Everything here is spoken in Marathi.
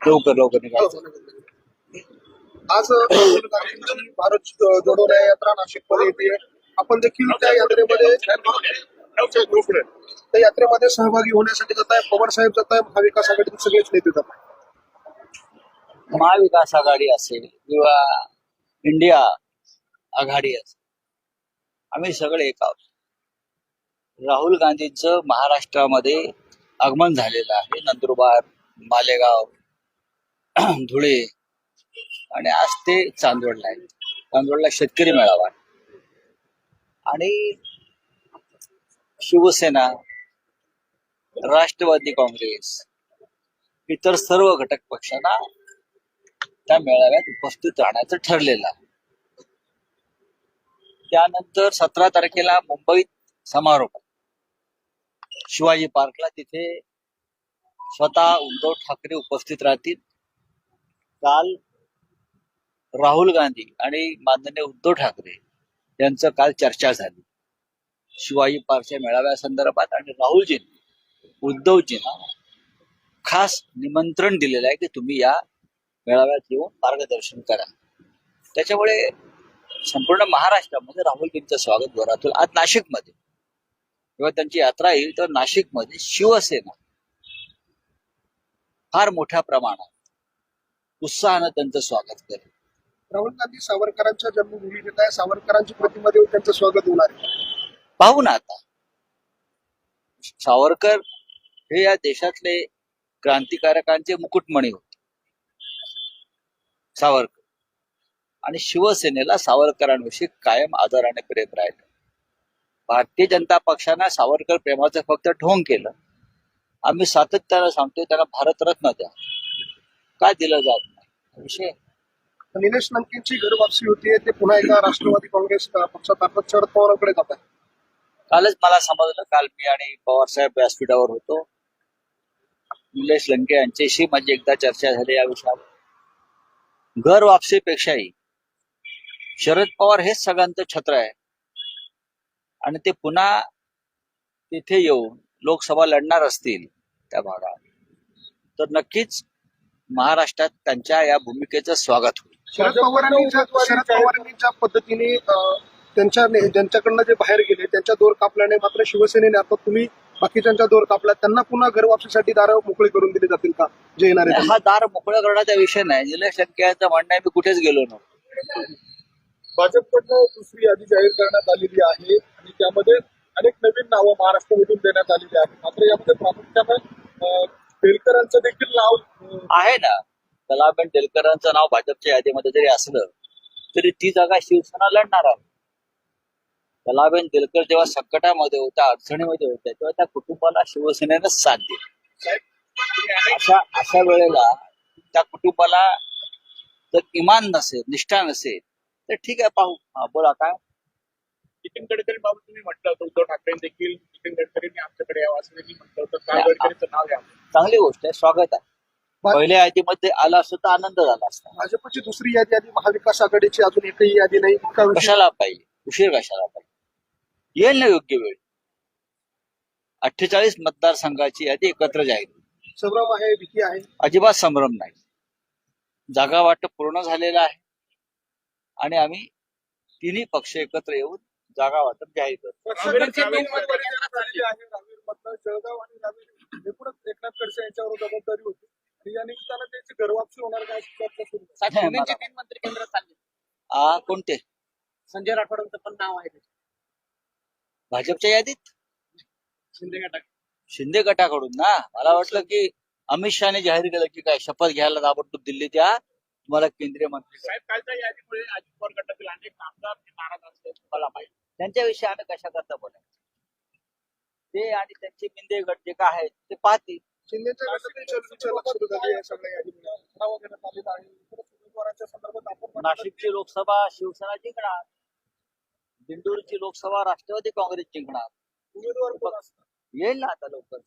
लवकर लवकर निघायचं आज भारत जोडो न्याय यात्रा नाशिकमध्ये येते. आपण देखील त्या यात्रेमध्ये त्या यात्रेमध्ये सहभागी होण्यासाठी जात आहे. पवार साहेब जात आहे. महाविकास आघाडीतील सगळेच नेते जात आहे महाविकास आघाडी असेल किंवा इंडिया आघाडी असेल आम्ही सगळे एक आहोत. राहुल गांधींचं महाराष्ट्रामध्ये आगमन झालेलं आहे. नंदुरबार मालेगाव धुळे आणि आज ते चांदवडला आहे चांदवडला शेतकरी मेळावा. आणि शिवसेना राष्ट्रवादी काँग्रेस इतर सर्व घटक पक्षांना त्या मेळाव्यात उपस्थित राहण्याचं ठरलेलं आहे. त्यानंतर सतरा तारखेला मुंबईत समारोप आहे. शिवाजी पार्कला तिथे स्वतः उद्धव ठाकरे उपस्थित राहतील. काल राहुल गांधी आणि माननीय उद्धव ठाकरे यांचं काल चर्चा झाली. शिवाजी पार्कच्या मेळाव्यासंदर्भात आणि राहुलजींनी उद्धवजींना खास निमंत्रण दिलेलं आहे की तुम्ही या मेळाव्यात येऊन मार्गदर्शन करा. त्याच्यामुळे संपूर्ण महाराष्ट्रामध्ये राहुलजींचं स्वागत भरातून आज नाशिकमध्ये. जेव्हा त्यांची यात्रा येईल तर नाशिकमध्ये शिवसेना फार मोठ्या प्रमाणात उत्साहानं त्यांचं स्वागत करेल. राहुल गांधी सावरकरांच्या जन्मभूमी येत आहे. सावरकरांची प्रतिमा देऊन त्यांचं स्वागत होणार पाहू ना आता. सावरकर हे या देशातले क्रांतिकारकांचे मुकुटमणी होते. सावरकर. आणि शिवसेनेला सावरकरांविषयी कायम आदराने प्रेम राहिलं. भारतीय जनता पक्षानं सावरकर प्रेमाचं फक्त ढोंग केलं. आम्ही सातत्यानं सांगतोय त्यांना भारतरत्न द्या. का दिलं जात नाही. विषय निलेश लंकेंची घरवापसी होतीये ते पुन्हा एकदा राष्ट्रवादी काँग्रेस पक्षात अर्थात शरद पवारांकडे जात आहे. कालच मला समजलं काल मी आणि पवार साहेब व्यासपीठावर होतो. निलेश लंके यांच्याशी माझी एकदा चर्चा झाली या विषयावर. घर वापसीपेक्षाही शरद पवार हेच सगळ्यांचं छत्र आहे. आणि ते पुन्हा तिथे येऊन लोकसभा लढणार असतील त्या भागात. तर नक्कीच महाराष्ट्रात त्यांच्या या भूमिकेचं स्वागत होईल. शरद पवारांनी ज्या शरद पवारांनी ज्या पद्धतीने त्यांच्या ज्यांच्याकडनं जे बाहेर गेले त्यांच्या दोर कापल्याने मात्र शिवसेनेने आता तुम्ही बाकीच्यांच्या दोर कापला त्यांना पुन्हा घरवापसीसाठी दारं मोकळी करून दिली जातील का? जे येणार आहे हा दार मोकळं करण्याचा विषय नाही. निलेश लंके यांचं म्हणणं आहे मी कुठेच गेलो नव्हतो. भाजपकडनं दुसरी यादी जाहीर करण्यात आलेली आहे. होती त्यामध्ये अनेक नवीन नावं महाराष्ट्रामधून देण्यात आलेली आहेत. मात्र यामध्ये प्रामुख्यानं अं, देखील नाव आहे ना. कलाबेन डेलकरांचं नाव भाजपच्या यादीमध्ये जरी असलं तरी ती जागा शिवसेना लढणार आहे. कलाबेन तेलकर जेव्हा संकटामध्ये होत्या अडचणीमध्ये होत्या तेव्हा त्या कुटुंबाला शिवसेनेनं साथ दिली. अशा अशा वेळेला त्या कुटुंबाला जर इमान नसेल निष्ठा नसेल तर ठीक आहे पाहू. हा, बोला काय? नितीन गडकरी बाबत तुम्ही म्हटलं होतं उद्धव ठाकरे देखील नितीन गडकरींनी आमच्याकडे यावं असं देखील म्हटलं होतं. गडकरींचं नाव यावं चांगली गोष्ट आहे स्वागत आहे. पहिल्या यादीमध्ये आला असतं तर आनंद झाला असता. भाजपची दुसरी यादी आली महाविकास आघाडीची अजून एकही यादी नाही. इतका कशाला पाहिजे? उशीर कशाला पाहिजे? येईल ना योग्य वेळ. अठ्ठेचाळीस मतदारसंघाची यादी एकत्र जाहीर होईल. संभ्रम आहे भीती आहे. अजिबात संभ्रम नाही. जागा वाटप पूर्ण झालेलं आहे. आणि आम्ही तिन्ही पक्ष एकत्र येऊन जागा वाटप जाहीर एकनाथ खडसे यांच्यावर जबाबदारी होती. आणि या निमित्तानं त्यांची होणार चर्चा सुरू तीन मंत्री केंद्रात चालले. कोणते? संजय राठोडांचं पण नाव आहे. भाजपच्या यादीत? शिंदे गटात शिंदे गटाकडून ना? मला वाटलं की अमित शहाने जाहीर केलं की काय शपथ घ्यायला ताबडतोब दिल्लीत या तुम्हाला केंद्रीय मंत्री साहेब कालच्या यादीमुळे अजित पवार गटातील अनेक आमदार हे नाराज असले मला माहिती त्यांच्याविषयी आम्ही कशा करता बोलायचं? ते आणि त्यांचे मिंदे गट जे काय आहेत ते पाहतील. शिंदेच्या गटातील चर्चेच्या लक्ष सुरू झाली आहे सगळ्या यादीमुळे ठराव घेण्यात आलेला आहे. इतरच उमेदवारांच्या संदर्भात आपण म्हटलं नाशिकची लोकसभा शिवसेना जिंकणार. दिंडोरीची लोकसभा राष्ट्रवादी काँग्रेस जिंकणार. उमेदवार येईल ना आता लवकर.